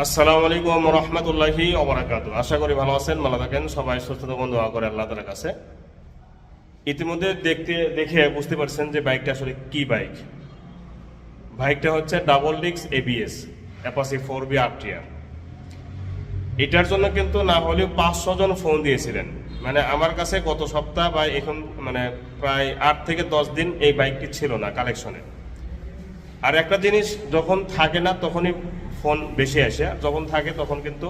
আসসালামু আলাইকুম রহমতুল্লাহি ওবরাকাতু আশা করি ভালো আছেন, ভালো থাকেন। সবাই সুস্থ থাকুন, দোয়া করে আল্লাহ তালার কাছে। ইতিমধ্যে দেখতে, দেখে বুঝতে পারছেন যে বাইকটা আসলে কি বাইক। বাইকটা হচ্ছে ডাবল ডিক্স ABS Apache four V RTR. এটার জন্য কিন্তু না হলেও পাঁচশো জন ফোন দিয়েছিলেন। মানে আমার কাছে গত সপ্তাহ বা এখন মানে প্রায় আট থেকে দশ দিন এই বাইকটি ছিল না কালেকশনে আর একটা জিনিস যখন থাকে না তখনই ফোন বেশি আসে, আর যখন থাকে তখন কিন্তু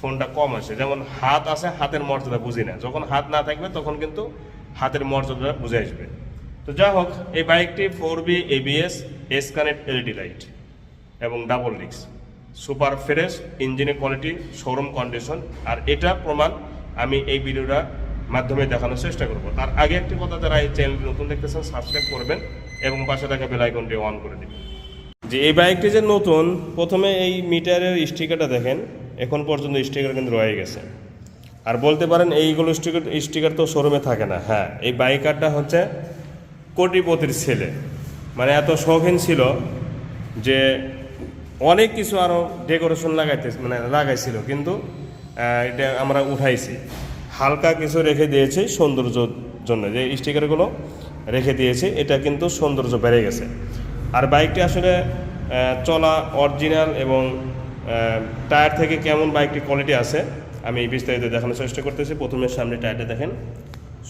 ফোনটা কম আসে। যেমন হাত আছে, হাতের মর্যাদা বুঝি না। যখন হাত না থাকবে তখন কিন্তু হাতের মর্যাদা বুঝে আসবে। তো যা হোক, এই বাইকটি four V ABS S connect LED light এবং ডাবল ডিক্স সুপার ফ্রেশ ইঞ্জিনের কোয়ালিটি শোরুম কন্ডিশন আর এটা প্রমাণ আমি এই ভিডিওটার মাধ্যমে দেখানোর চেষ্টা করব। তার আগে একটি কথা যারা এই চ্যানেলটি নতুন দেখতেছেন সাবস্ক্রাইব করবেন এবং পাশে থাকা বেল আইকনটি অন করে দিবেন। যে এই বাইকটি যে নতুন, প্রথমে এই মিটারের স্টিকারটা দেখেন, এখন পর্যন্ত স্টিকার কিন্তু রয়ে গেছে। আর বলতে পারেন এইগুলো স্টিকার স্টিকার তো শোরুমে থাকে না। হ্যাঁ এই বাইকারটা হচ্ছে কোটিপতির ছেলে। মানে এত শৌখিন ছিল যে অনেক কিছু আরও ডেকোরেশন লাগাইতে মানে লাগাইছিল, কিন্তু এটা আমরা উঠাইছি। হালকা কিছু রেখে দিয়েছি সৌন্দর্যর জন্য। যে স্টিকারগুলো রেখে দিয়েছি, এটা কিন্তু সৌন্দর্য বেড়ে গেছে। আর বাইকটি আসলে চলা অরিজিনাল এবং টায়ার থেকে কেমন বাইকটি কোয়ালিটি আছে, আমি বিস্তারিত দেখানোর চেষ্টা করতেছি। প্রথমে সামনে টায়ারটা দেখেন।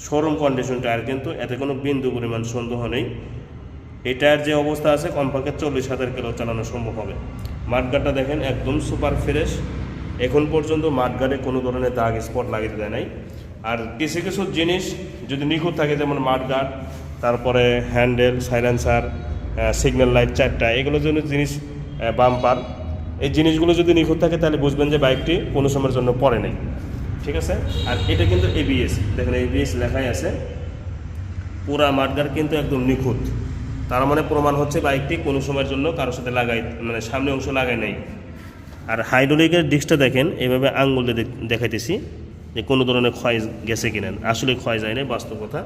শোরুম কন্ডিশন টায়ার কিন্তু, এতে কোনো বিন্দু পরিমাণ সন্দেহ নেই। এই টায়ার যে অবস্থা আছে, কমপক্ষে চল্লিশ হাজার কিলো চালানো সম্ভব হবে। মাঠগাটটা দেখেন, একদম সুপার ফ্রেশ এখন পর্যন্ত মাঠগাটে কোনো ধরনের দাগ স্পট লাগিয়ে দেয় নাই। আর কিছু কিছু জিনিস যদি নিখুঁত থাকে, যেমন মাঠগাট তারপরে হ্যান্ডেল সাইলেন্সার সিগন্যাল লাইট চারটা এগুলোর জন্য জিনিস বাম্পার এই জিনিসগুলো যদি নিখুঁত থাকে, তাহলে বুঝবেন যে বাইকটি কোনো সময়ের জন্য পড়ে নেই। ঠিক আছে? আর এটা কিন্তু এবিএস দেখেন এবিএস লেখাই আছে। পুরা মাঠগার কিন্তু একদম নিখুঁত। তার মানে প্রমাণ হচ্ছে বাইকটি কোনো সময়ের জন্য কারোর সাথে লাগাই মানে সামনে অংশ লাগাই নাই। আর হাইড্রোলিকের ডিস্কটা দেখেন, এভাবে আঙ্গুল দিয়ে দেখাইতেছি যে কোনো ধরনের ক্ষয় গেছে কিনা। আসলে ক্ষয় যায় না বাস্তব কথা।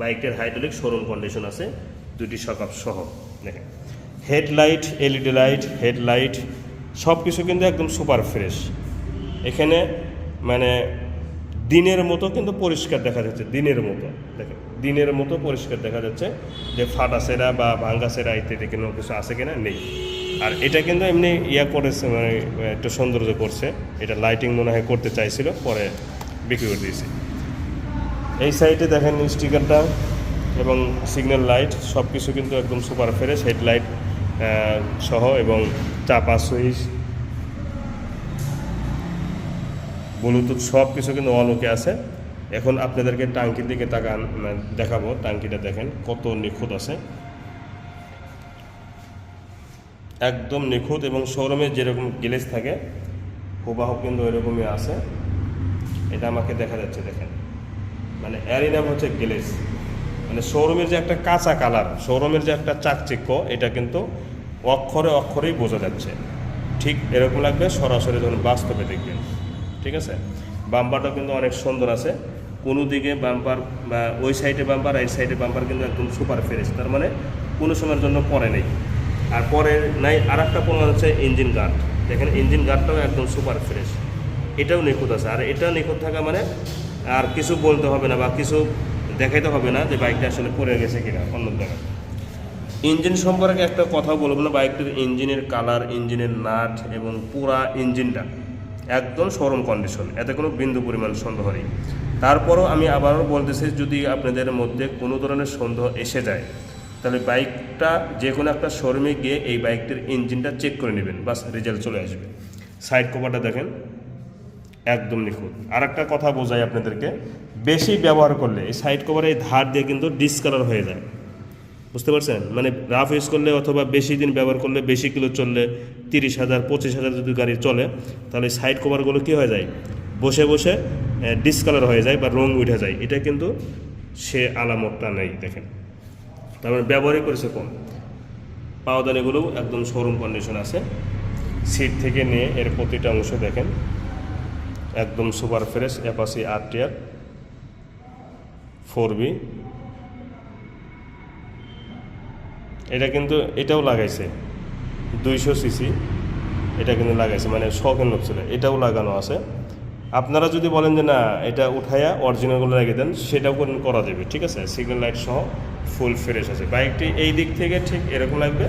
বাইকটির হাইড্রোলিক শোরুম কন্ডিশন আছে। দুটি সকাপ সহ। দেখেন। হেডলাইট, এলইডি লাইট, হেডলাইট সব কিছু কিন্তু একদম সুপার ফ্রেশ। এখানে মানে দিনের মতো কিন্তু পরিষ্কার দেখা যাচ্ছে, দিনের মতো। দেখেন, দিনের মতো পরিষ্কার দেখা যাচ্ছে যে ফাটা সেরা বা ভাঙ্গা সেরা ইত্যাদি কোনো কিছু আছে কিনা নেই। আর এটা কিন্তু এমনি ইয়া করেছে মানে একটু সৌন্দর্য করছে। এটা লাইটিং মনে হয় করতে চাইছিল, পরে বিক্রি করে দিয়েছে। এই সাইডে দেখেন স্টিকারটা এবং সিগন্যাল লাইট সব কিছু কিন্তু একদম সুপার ফ্রেশ হেডলাইট সহ এবং চাপা সুইচ ব্লুটুথ সব কিছু কিন্তু অন ওকে আছে। এখন আপনাদেরকে টাঙ্কির দিকে তাকান মানে দেখাবো, টাঙ্কিটা দেখেন কত নিখুঁত আছে। একদম নিখুঁত এবং শোরুমে যেরকম গ্লেজ থাকে, হুবাহু কিন্তু এরকমই আছে। এটা আমাকে দেখা যাচ্ছে, দেখেন। মানে এরই নাম হচ্ছে গ্লেজ মানে শোরুমের যে একটা কাঁচা কালার শোরুমের যে একটা চাকচিক্য, এটা কিন্তু অক্ষরে অক্ষরেই বোঝা যাচ্ছে। ঠিক এরকম লাগবে সরাসরি যখন বাস্তবে দেখবেন। ঠিক আছে? বাম্পারটা কিন্তু অনেক সুন্দর আছে। কোনো দিকে বাম্পার, বা ওই সাইডে বাম্পার এই সাইডে বাম্পার কিন্তু একদম সুপার ফ্রেশ তার মানে কোনো সময়ের জন্য পরে নেই। আর পরে নাই আর একটা প্রমাণ হচ্ছে ইঞ্জিন গার্ড দেখেন ইঞ্জিন গার্ডটাও একদম সুপার ফ্রেশ এটাও নিখুঁত আছে। আর এটা নিখুঁত থাকা মানে আর কিছু বলতে হবে না বা কিছু দেখাইতে হবে না যে বাইকটা আসলে পড়ে গেছে কিনা অন্য জায়গায়। ইঞ্জিন সম্পর্কে একটা কথা বলব না, বাইকটির ইঞ্জিনের কালার, ইঞ্জিনের নাট এবং পুরা ইঞ্জিনটা একদম শোরুম কন্ডিশন এতে কোনো বিন্দু পরিমাণ সন্দেহ নেই। তারপরও আমি আবারও বলতেছি, যদি আপনাদের মধ্যে কোনো ধরনের সন্দেহ এসে যায়, তাহলে বাইকটা যে কোনো একটা শোরুমে গিয়ে এই বাইকটির ইঞ্জিনটা চেক করে নেবেন, বাস রেজাল্ট চলে আসবে। সাইড কভারটা দেখেন, একদম নিখুঁত। আর একটা কথা বোঝাই আপনাদেরকে বেশি ব্যবহার করলে, এই সাইড কভারে এই ধার দিয়ে কিন্তু ডিসকালার হয়ে যায়। বুঝতে পারছেন? মানে রাফ ইউজ করলে অথবা বেশি দিন ব্যবহার করলে, বেশি কিলো চললে, তিরিশ হাজার, পঁচিশ হাজার যদি গাড়ি চলে, তাহলে সাইড কভারগুলো কী হয়ে যায়? বসে বসে ডিসকালার হয়ে যায় বা রং উঠে যায়। এটা কিন্তু সে আলামতটা নেই, দেখেন। তার মানে ব্যবহারই করেছে কম। পাওদানিগুলোও একদম শোরুম কন্ডিশন আছে। সিট থেকে নিয়ে এর প্রতিটা অংশ দেখেন। একদম super fresh Apache R T R four V এটা কিন্তু, এটাও লাগাইছে। দুইশো সিসি, এটা কিন্তু লাগাইছে। মানে শখের লোক ছিল। এটাও লাগানো আছে। আপনারা যদি বলেন যে না, এটা উঠাইয়া অরিজিনালগুলো লাগিয়ে দেন, সেটাও করে- করা যাবে, ঠিক আছে? সিগন্যাল লাইট সহ ফুল ফ্রেশ আছে। বাইকটি এই দিক থেকে ঠিক এরকম লাগবে।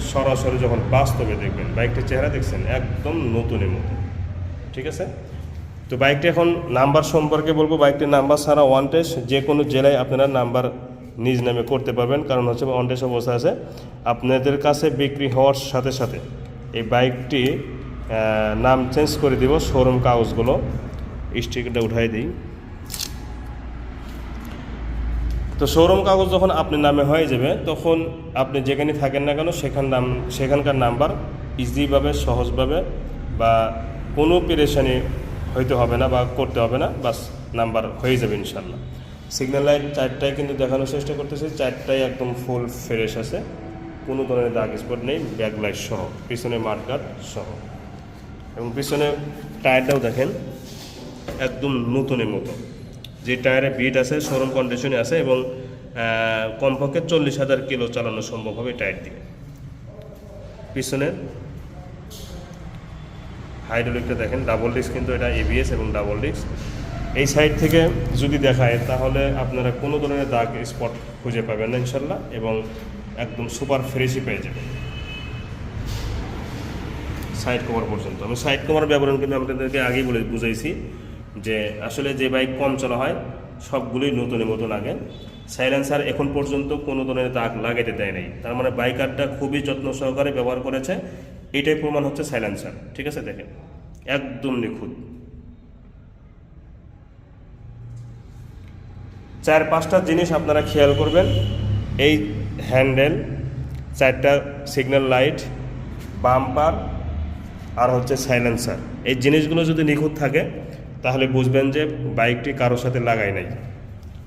সরাসরি যখন বাস্তবে দেখবেন, বাইকটির চেহারা দেখছেন, একদম নতুনের মতো, ঠিক আছে? তো বাইকটি এখন নাম্বার সম্পর্কে বলব, বাইকটির নাম্বার ছাড়া ওয়ান যে কোনো জেলায় আপনারা নাম্বার নিজ নামে করতে পারবেন, কারণ হচ্ছে ওয়ান টেস্ট অবস্থা আছে। আপনাদের কাছে বিক্রি হওয়ার সাথে সাথে এই বাইকটি নাম চেঞ্জ করে দিব শোরুম কাগজগুলো। স্টিকারটা উঠাই দিই। তো শোরুম কাগজ যখন আপনার নামে হয়ে যাবে, তখন আপনি যেখানে থাকেন না কেন, সেখান নাম, সেখানকার নাম্বার ইজিভাবে সহজভাবে বা কোনো পেরেশানি হইতে হবে না বা করতে হবে না, বাস নাম্বার হয়ে যাবে ইনশাল্লাহ সিগন্যাল লাইট চারটায় কিন্তু দেখানোর চেষ্টা করতেছি, চারটায় একদম ফুল ফ্রেশ আছে। কোনো ধরনের দাগ স্পট নেই ব্যাক লাইট সহ, পিছনে মাঠঘাট সহ। এবং পিছনে টায়ারটাও দেখেন, একদম নতুনের মতো। যে টায়ারে বিট আছে শোরুম কন্ডিশনে আছে এবং কমপক্ষে চল্লিশ হাজার কিলো চালানো সম্ভব হবে টায়ার দিয়ে। পিছনের হাইড্রোলিকটা দেখেন ডাবল ডিস্ক কিন্তু এটা এবিএস এবং ডাবল ডিস্ক এই সাইড থেকে যদি দেখায়, তাহলে আপনারা কোনো ধরনের দাগ স্পট খুঁজে পাবেন না ইনশাল্লাহ, এবং একদম সুপার ফ্রেশই পেয়ে যাবেন। সাইড কভার পর্যন্ত। আমি সাইড কভার ব্যবহার কিন্তু আপনাদেরকে আগেই বলে বুঝাইছি যে আসলে যে বাইক কম চলা হয়, সবগুলোই নতুনের মতো লাগে। সাইলেন্সার এখন পর্যন্ত কোনো ধরনের দাগ লাগাইতে দেয় নাই। তার মানে বাইকারটা খুবই যত্ন সহকারে ব্যবহার করেছে। এটাই প্রমাণ হচ্ছে সাইলেন্সার ঠিক আছে দেখেন, একদম নিখুঁত। চার পাঁচটা জিনিস আপনারা খেয়াল করবেন, এই হ্যান্ডেল, চারটা সিগন্যাল লাইট বাম্পার আর হচ্ছে সাইলেন্সার এই জিনিসগুলো যদি নিখুঁত থাকে, তাহলে বুঝবেন যে বাইকটি কারোর সাথে লাগাই নাই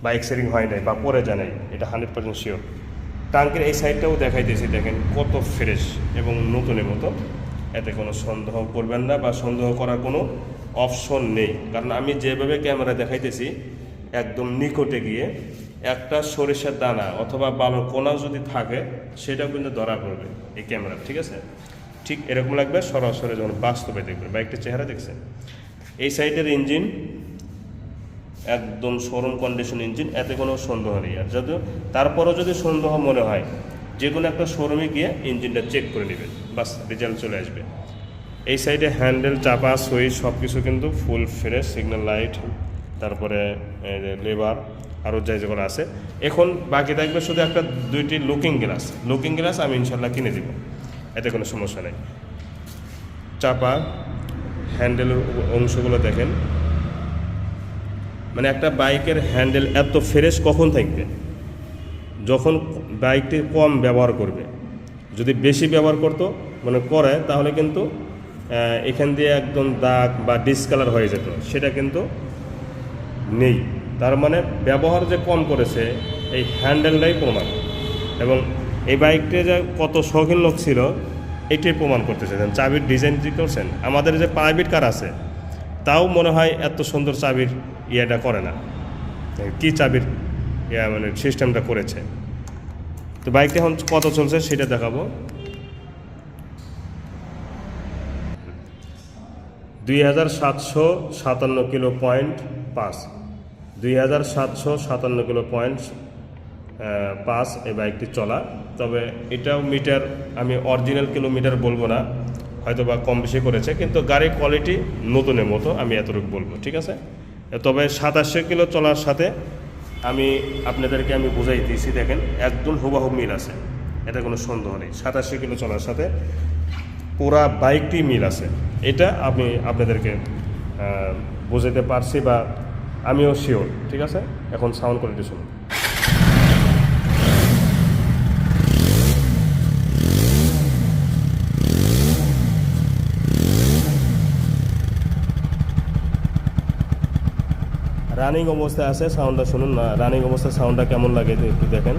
বাইক সেরিং হয় নাই বা পরে যায় নাই, এটা হান্ড্রেড পার্সেন্ট শিওর টাঙ্কের এই সাইডটাও দেখাইতেছি, দেখেন কত ফ্রেশ এবং নতুনের মতো। এতে কোনো সন্দেহ করবেন না বা সন্দেহ করার কোনো অপশন নেই। কারণ আমি যেভাবে ক্যামেরা দেখাইতেছি, একদম নিকটে গিয়ে একটা সরিষার দানা অথবা বালুর কোনা যদি থাকে, সেটাও কিন্তু ধরা পড়বে এই ক্যামেরা ঠিক আছে? ঠিক এরকম লাগবে, সরাসরি যখন বাস্তবে দেখবেন বাইকটির চেহারা দেখছেন। এই সাইডের ইঞ্জিন একদম শোরুম কন্ডিশন ইঞ্জিন এতে কোনো সন্দেহ নেই। আর যদি তারপরও যদি সন্দেহ মনে হয়, যে কোনো একটা শোরুমে গিয়ে ইঞ্জিনটা চেক করে নেবেন বাস রেজাল্ট চলে আসবে। এই সাইডে হ্যান্ডেল চাপা, সুইচ সব কিছু কিন্তু ফুল ফ্রেশ সিগন্যাল লাইট তারপরে লেবার আরও যা যেগুলো আছে। এখন বাকি থাকবে শুধু একটা, দুইটি লুকিং গ্লাস লুকিং গ্লাস আমি ইনশাল্লাহ কিনে দিব, এতে কোনো সমস্যা নেই। চাপা হ্যান্ডেলের অংশগুলো দেখেন। মানে একটা বাইকের হ্যান্ডেল এত ফ্রেশ কখন থাকবে? যখন বাইকটি কম ব্যবহার করবে। যদি বেশি ব্যবহার করতো মানে করে, তাহলে কিন্তু এখান দিয়ে একদম দাগ বা ডিসকালার হয়ে যেত। সেটা কিন্তু নেই। তার মানে ব্যবহার যে কম করেছে, এই হ্যান্ডেলটাই প্রমাণ। এবং এই বাইকটি যে কত শৌখিন লোক ছিল, এটাই প্রমাণ করতেছে। যেন চাবির ডিজাইন করছেন, আমাদের যে প্রাইভেট কার আছে, তাও মনে হয় এত সুন্দর চাবির ইয়েটা করে না। কি চাবির ইয়া মানে সিস্টেমটা করেছে। তো বাইকটা এখন কত চলছে সেটা দেখাবো। দুই হাজার সাতশো সাতান্ন কিলো পয়েন্ট পাঁচ দুই হাজার সাতশো সাতান্ন কিলো পয়েন্ট পাঁচ এই বাইকটি চলা। তবে এটাও মিটার, আমি অরিজিনাল কিলোমিটার বলব না হয়তো বা কম বেশি করেছে, কিন্তু গাড়ির কোয়ালিটি নতুনের মতো, আমি এতটুকু বলব, ঠিক আছে? তবে সাতাশে কিলো চলার সাথে আমি আপনাদেরকে আমি বুঝাই দিয়েছি, দেখেন একদম হুবাহু মিল আছে। এটা কোনো সন্দেহ নেই। সাতাশি কিলো চলার সাথে পুরা বাইকটি মিল আছে। এটা আমি আপনাদেরকে বুঝাইতে পারছি বা আমিও শিওর ঠিক আছে? এখন সাউন্ড কোয়ালিটি শুনুন। রানিং অবস্থায় আছে সাউন্ডটা শুনুন না, রানিং অবস্থায় সাউন্ডটা কেমন লাগে একটু দেখেন।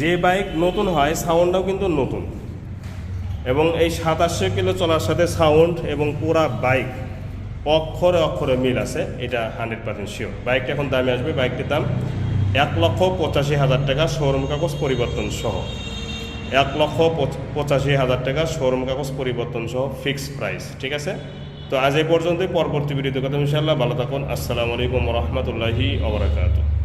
যে বাইক নতুন হয় সাউন্ডটাও কিন্তু নতুন। এবং এই সাতাশশো কিলো চলার সাথে সাউন্ড এবং পুরা বাইক অক্ষরে অক্ষরে মিল আছে, এটা হান্ড্রেড পার্সেন্ট শিওর বাইকটা এখন দামে আসবে বাইকটির দাম এক লক্ষ পঁচাশি হাজার টাকা শোরুম কাগজ পরিবর্তন সহ। এক লক্ষ পঁচ- পঁচাশি হাজার টাকা শোরুম কাগজ পরিবর্তন সহ ফিক্সড প্রাইস ঠিক আছে? তো আজ এই পর্যন্তই, পরবর্তী ভিডিওতে কথা ইনশাআল্লাহ। ভালো থাকুন, আসসালামু আলাইকুম রহমতুল্লাহি ওবরাকাতু